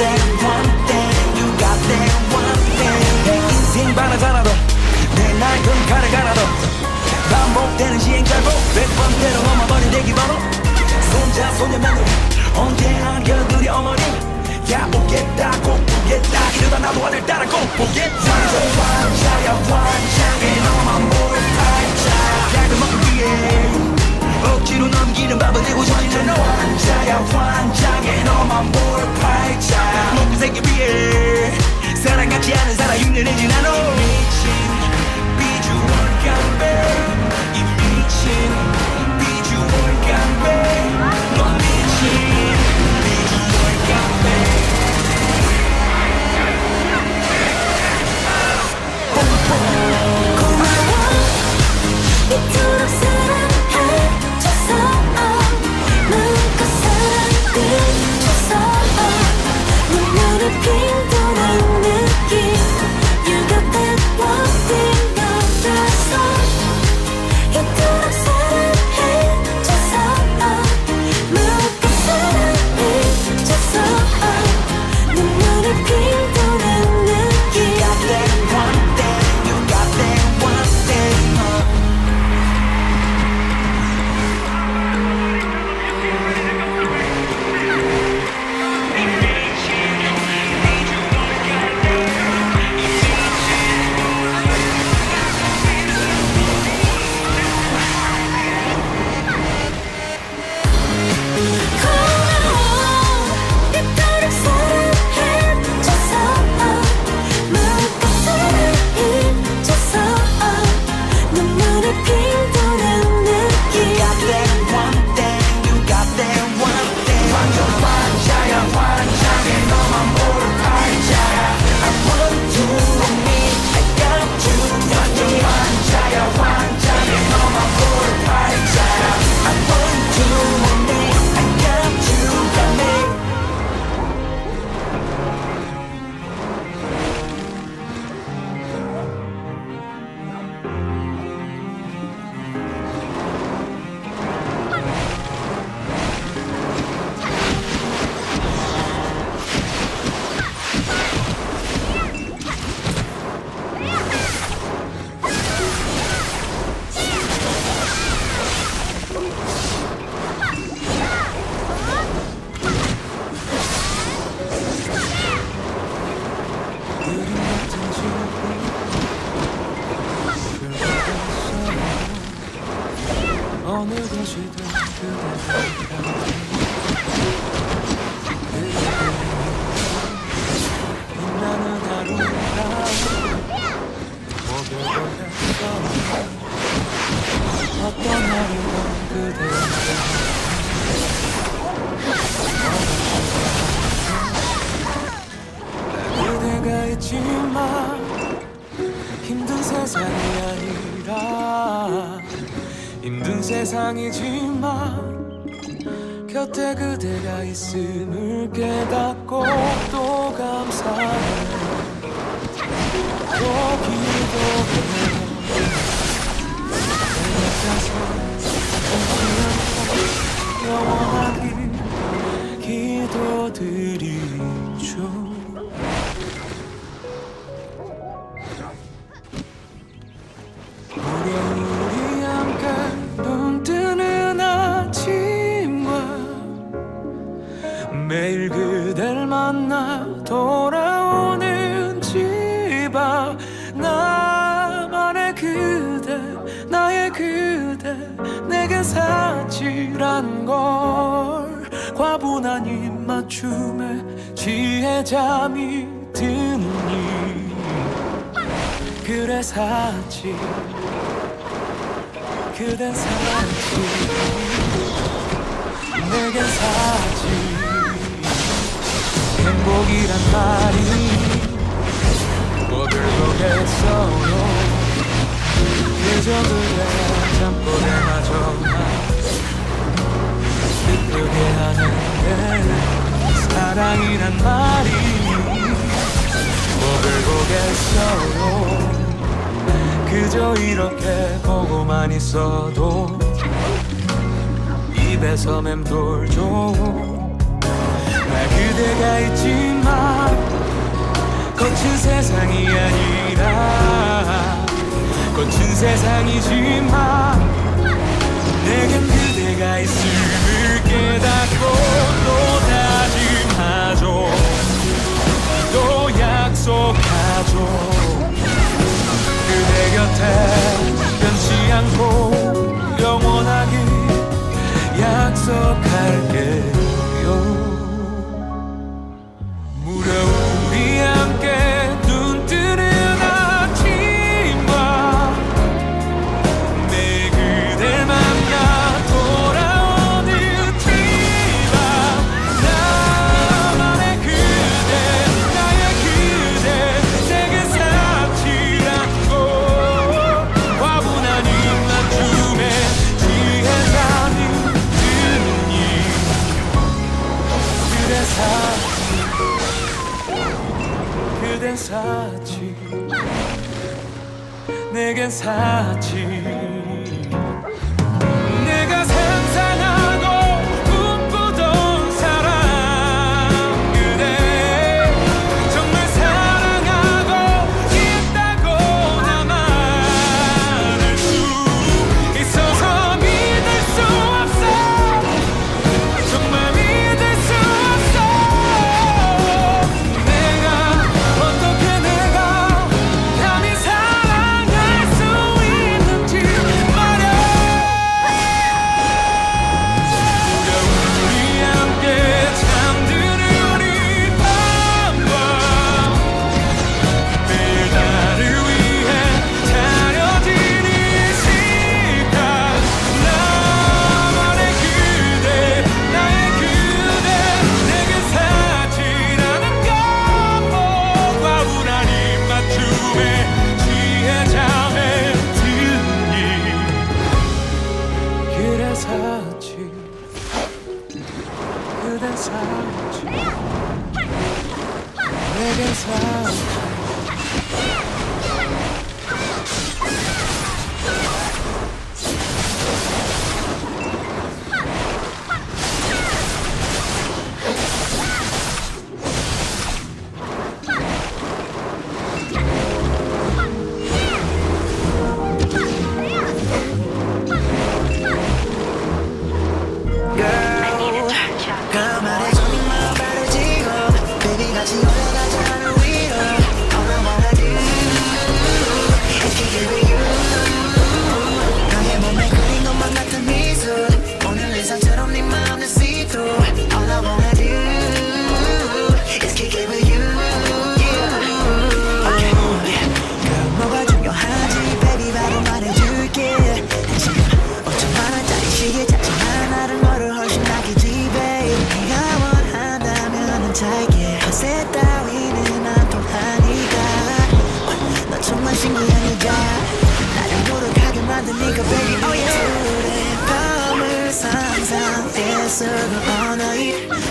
that one thing, you got that one thing. 내 인생 바라잖아도. 내 낡은 칼을 갈아도. 반복되는 시행착오 백 번대로 넘어버린 대기번호 손자 소녀 며느리 언제나 겨 사랑하지 않은 사람 흉내내진 않아 있지만 힘든 세상이 아니라 힘든 세상이지만 곁에 그대가 있음을 깨닫고 또 감사해 내겐 사치란 걸 과분한 입맞춤에 지혜 잠이 드니. 그래 사치 그댄 사치. 내겐 사치. 행복이란 말이 뭐들 보겠어요 잊어둘래 잠꼬대마저 느끼게 하는데 사랑이란 말이 목을 보겠어 그저 이렇게 보고만 있어도 입에서 맴돌죠 날 그대가 있지만 거친 세상이 아니라 거친 세상이지만 내겐 그대가 있음을 깨닫고 내겐 사치. 사랑 내겐 사랑. すぐあない。